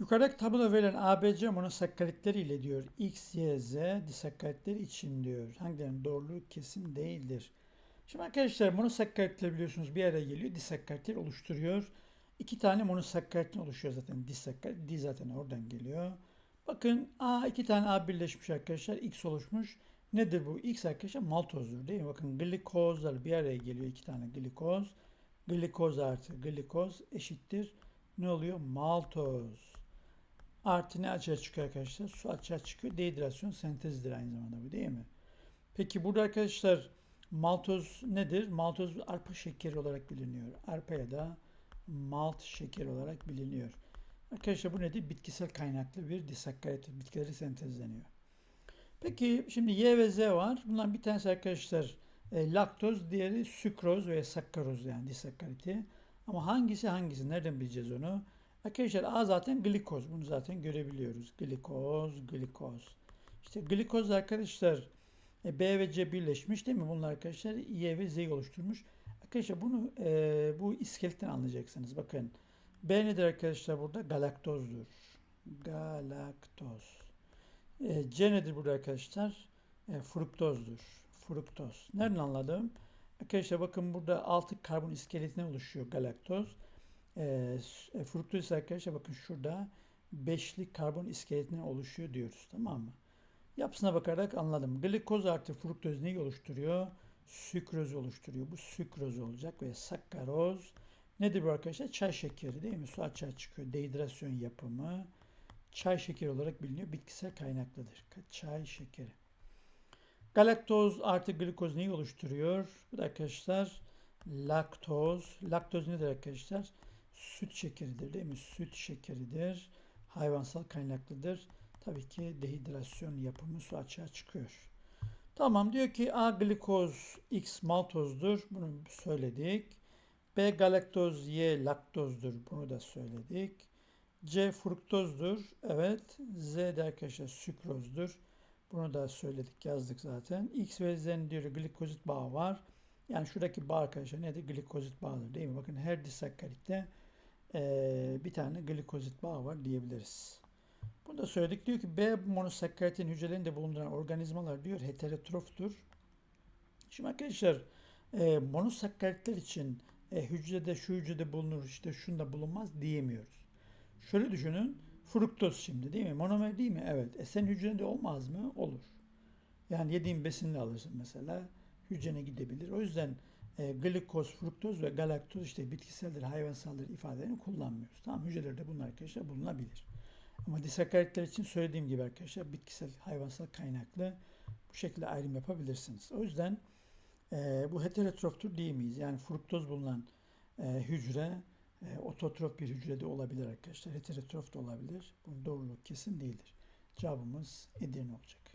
Yukarıdaki tabloda verilen ABC monosakkaritleri ile diyor X, Y, Z disakkaritleri için diyor. Hangilerinin doğruluğu kesin değildir. Şimdi arkadaşlar monosakkaritler biliyorsunuz bir araya geliyor. Disakkaritler oluşturuyor. İki tane monosakkaritten oluşuyor zaten disakkarit. D zaten oradan geliyor. Bakın A iki tane A birleşmiş arkadaşlar. X oluşmuş. Nedir bu? X arkadaşlar maltozdur değil mi? Bakın glikozlar bir araya geliyor. iki tane glikoz. Glikoz artı glikoz eşittir. Ne oluyor? Maltoz. Artı ne açığa çıkıyor arkadaşlar? Su açığa çıkıyor. Dehidrasyon sentezidir aynı zamanda bu değil mi? Peki burada arkadaşlar maltoz nedir? Maltoz arpa şekeri olarak biliniyor. Arpa ya da malt şekeri olarak biliniyor. Arkadaşlar bu nedir? Bitkisel kaynaklı bir disakkarit. Bitkileri sentezleniyor. Peki şimdi Y ve Z var. Bundan bir tanesi arkadaşlar e, laktoz, diğeri sükroz veya sakkaroz yani disakkariti. Ama hangisi hangisi? Nereden bileceğiz onu? Arkadaşlar A zaten glikoz. Bunu zaten görebiliyoruz. Glikoz, glikoz. İşte glikoz arkadaşlar e, B ve C birleşmiş değil mi? Bunlar arkadaşlar Y ve Z'yi oluşturmuş. Arkadaşlar bunu e, bu iskeletten anlayacaksınız. Bakın B nedir arkadaşlar burada? Galaktozdur. Galaktoz. E, C nedir burada arkadaşlar? E, fruktozdur. Fruktoz. Nereden anladım? Arkadaşlar bakın burada 6 karbon iskeletinden oluşuyor galaktoz. E, e, fruktoz arkadaşlar bakın şurada beşli karbon iskeletinden oluşuyor diyoruz. Tamam mı? Yapısına bakarak anladım. Glikoz artı fruktoz neyi oluşturuyor? Sükroz oluşturuyor. Bu sükroz olacak ve sakkaroz nedir bu arkadaşlar? Çay şekeri değil mi? Su açığa çıkıyor. Dehidrasyon yapımı çay şekeri olarak biliniyor. Bitkisel kaynaklıdır. Çay şekeri. Galaktoz artı glikoz neyi oluşturuyor? Bu da arkadaşlar laktoz. Laktoz nedir arkadaşlar? Süt şekeridir değil mi? Süt şekeridir. Hayvansal kaynaklıdır. Tabii ki dehidrasyon yapımı su açığa çıkıyor. Tamam diyor ki A glikoz X maltozdur. Bunu söyledik. B galaktoz Y laktozdur. Bunu da söyledik. C fruktozdur. Evet. Z de arkadaşlar sükrozdur. Bunu da söyledik yazdık zaten. X ve Z'nin diyor glikozit bağı var. Yani şuradaki bağ arkadaşlar nedir? Glikozit bağıdır değil mi? Bakın her disakkaritte bir tane glikozit bağı var diyebiliriz. Bunu da söyledik. Diyor ki B monosakkaritin hücrelerinde bulunduran organizmalar diyor heterotroftur. Şimdi arkadaşlar e, monosakkaritler için e, hücrede şu hücrede bulunur işte şunda bulunmaz diyemiyoruz. Şöyle düşünün. Fruktoz şimdi değil mi? Monomer değil mi? Evet. E sen hücrende olmaz mı? Olur. Yani yediğin besinle alırsın mesela. Hücrene gidebilir. O yüzden e, glikoz, fruktoz ve galaktoz işte bitkiseldir, hayvansaldır ifadelerini kullanmıyoruz. Tamam hücrelerde bunlar arkadaşlar bulunabilir. Ama disakkaritler için söylediğim gibi arkadaşlar bitkisel, hayvansal kaynaklı bu şekilde ayrım yapabilirsiniz. O yüzden e, bu heterotroftur diyemeyiz. Yani fruktoz bulunan e, hücre e, ototrof bir hücrede olabilir arkadaşlar. Heterotrof da olabilir. Bunun doğruluğu kesin değildir. Cevabımız Edirne olacak.